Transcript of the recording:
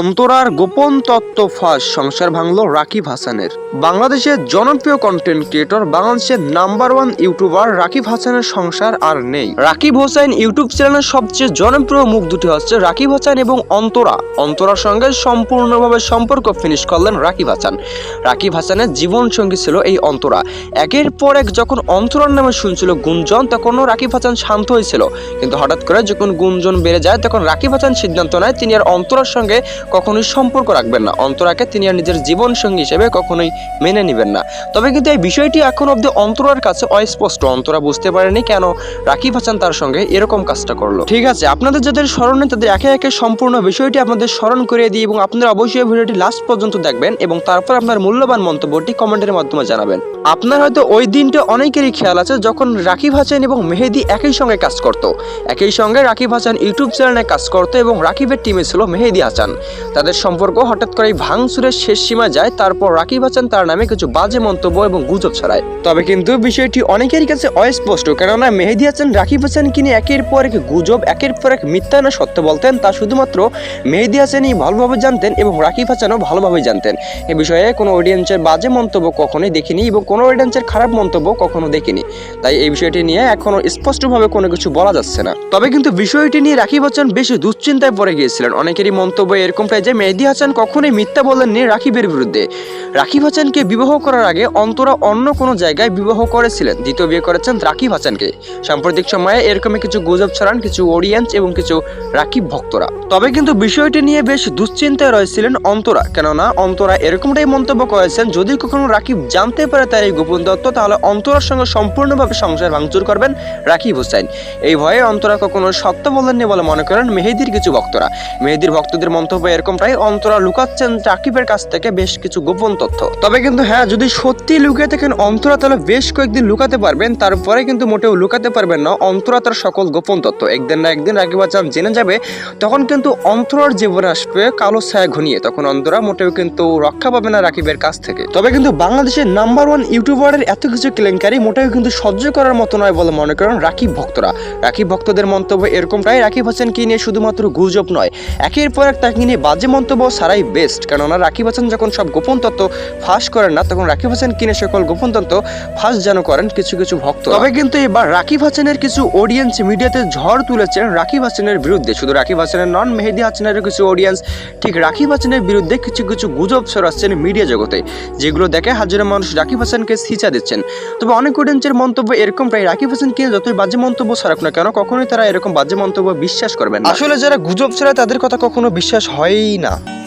অন্তরার গোপন তত্ত্ব ফাঁস, সংসার ভাঙল রাকিব হাসানের। বাংলাদেশের জনপ্রিয় কন্টেন্ট ক্রিয়েটর বাংলাদেশের নাম্বার ওয়ান ইউটিউবার রাকিব হাসানের সংসার আর নেই। রাকিব হোসেন ইউটিউব চ্যানেলের সবচেয়ে জনপ্রিয় মুখ দুটি হচ্ছে রাকিব হাসান এবং অন্তরা। অন্তরার সঙ্গে সম্পূর্ণভাবে সম্পর্ক ফিনিশ করলেন রাকিব হাসান। রাকিব হাসানের জীবন সঙ্গী ছিল এই অন্তরা। একের পর এক যখন অন্তরার নামে শুনছিল গুঞ্জন, তখনও রাকিব হাসান শান্ত হয়েছিল। কিন্তু হঠাৎ করে যখন গুঞ্জন বেড়ে যায়, তখন রাকিব হাসান সিদ্ধান্ত নেয়, তিনি আর অন্তরার সঙ্গে কখনোই সম্পর্ক রাখবেন না। অন্তরাকে তিনি আর নিজের জীবন সঙ্গী হিসেবে কখনোই মেনে নেবেন না। তবে কিন্তু এই বিষয়টি এখন অব্দি অন্তরার কাছে অস্পষ্ট। অন্তরা বুঝতে পারেনি কেন রাকিব হাসান তার সঙ্গে এরকম কাজটা করল। ঠিক আছে, আপনাদের যাদের স্মরণে তাদের একে একে সম্পূর্ণ বিষয়টি আপনাদের স্মরণ করে দিই এবং আপনারা অবশ্যই ভিডিওটি লাস্ট পর্যন্ত দেখবেন এবং তারপর আপনার মূল্যবান মন্তব্যটি কমেন্টের মাধ্যমে জানাবেন। আপনার হয়তো ওই দিনটা অনেকেরই খেয়াল আছে যখন রাকিব হাসান এবং মেহেদি একই সঙ্গে কাজ করত। একই সঙ্গে রাকিব হাসান ইউটিউব চ্যানেলে কাজ করত এবং রাকিবের টিমে ছিল মেহেদি হাসান। তাদের সম্পর্ক হঠাৎ করে ভাঙচুরের শেষ সীমায় যায়, তারপর রাকিব হাসান তার নামে কিছু বাজে মন্তব্য এবং গুজব ছড়ায়। তবে কিন্তু বিষয়টি অনেকেরই কাছে অস্পষ্ট, কেননা মেহেদি হাসান, রাকিব হাসানকে নিয়ে একের পর এক গুজব, একের পর এক মিথ্যা না সত্য বলতেন, তা শুধুমাত্র মেহেদি হাসানই ভালোভাবে জানতেন এবং রাকিব হাসানও ভালোভাবে জানতেন। এ বিষয়ে কোনো অডিয়েন্সের বাজে মন্তব্য কখনোই দেখিনি এবং কোনো অডিয়েন্সের খারাপ মন্তব্য কখনো দেখিনি। তাই এই বিষয়টি নিয়ে এখনও স্পষ্টভাবে কোনো কিছু বলা যাচ্ছে না। তবে কিন্তু বিষয়টি নিয়ে রাকিব হাসান বেশি দুশ্চিন্তায় পড়ে গিয়েছিলেন। অনেকেরই মন্তব্য এরকমটাই যে মেহেদি হাসান কখনোই মিথ্যা বলেননি রাকিবের বিরুদ্ধে। রাকিব হাসানকে বিবাহ করার আগে অন্তরা অন্য কোনো জায়গায় বিবাহ করেছিলেন। দ্বিতীয় বিয়ে করেছেন রাকিব হাসানকে। সাম্প্রতিক সময়ে এরকমই কিছু গুজব ছড়ান কিছু অডিয়েন্স এবং কিছু রাকিব ভক্তরা। তবে কিন্তু বিষয়টি নিয়ে বেশ দুশ্চিন্তায় রয়েছিলেন অন্তরা। কেননা অন্তরা এরকমটাই মন্তব্য করেছেন, যদি কখনো রাকিব জানতে পারে তার এই গোপন দত্ত তাহলে অন্তরার সঙ্গে সম্পূর্ণভাবে সংসার ভাঙচুর করবেন রাকিব হোসেন। এই ভয়ে অন্তরা কখনো সত্য বলেননি বলে মনে করেন মেহেদির কিছু ভক্তরা। মেহেদির ভক্তদের মন্তব্য এরকমটাই অন্তরা লুকাচ্ছেন রাকিবের কাছ থেকে বেশ কিছু গোপন তথ্য। তবে কিন্তু হ্যাঁ যদি সত্যি লুকিয়ে থাকেন অন্তরা, তাহলে বেশ কয়েকদিন লুকাতে পারবেন। তারপরে কিন্তু মোটেও লুকাতে পারবেন না অন্তরা তার সকল গোপন তথ্য। একদিন না একদিন রাকিব হাসান জেনে যাবে, তখন কিন্তু অন্তরার জীবনে আসবে কালো ছায়া ঘনিয়ে। তখন অন্তরা মোটেও কিন্তু রক্ষা পাবে না রাকিবের কাছ থেকে। তবে কিন্তু বাংলাদেশের নাম্বার ওয়ান ইউটিউবারের এত কিছু কেলেঙ্কারি মোটেও কিন্তু সহ্য করার মতো নয় বলে মনে করেন রাকিব ভক্তরা। রাকিব ভক্তদের মন্তব্য এরকমটাই রাকিব হোসেনকে নিয়ে শুধুমাত্র গুজব নয়, একের পর এক তাকে নিয়ে বাজে মন্তব্য সারাই বেস্ট কেননা রাকিব হোসেন যখন সব গোপন তত্ত্ব ফাঁস করেন না, তখন রাকিব হোসেন কিনে সকল গোপন তত্ত্ব ফাঁস যেন করেন কিছু কিছু ভক্ত। তবে কিন্তু এবার রাকিব হাসানের কিছু অডিয়েন্স মিডিয়াতে ঝড় তুলেছেন রাকিব হাসানের বিরুদ্ধে। শুধু রাকিব হাসানের নন, মেহেদি হাসানের কিছু অডিয়েন্স ঠিক রাকিব হাসানের বিরুদ্ধে কিছু কিছু গুজব ছড়াচ্ছেন মিডিয়া জগতে, যেগুলো দেখে হাজারো মানুষ রাকিব হাসানকে সিচা দিচ্ছেন। তবে অনেক অডিয়েন্সের মন্তব্য এরকমটাই রাকিব হাসানকে নিয়ে যতই বাজে মন্তব্য ছাড়াক না কেন, কখনোই তারা এরকম বাজে মন্তব্য বিশ্বাস করবেন আসলে যারা গুজব ছাড়া তাদের কথা কখনো বিশ্বাস হয়ই না।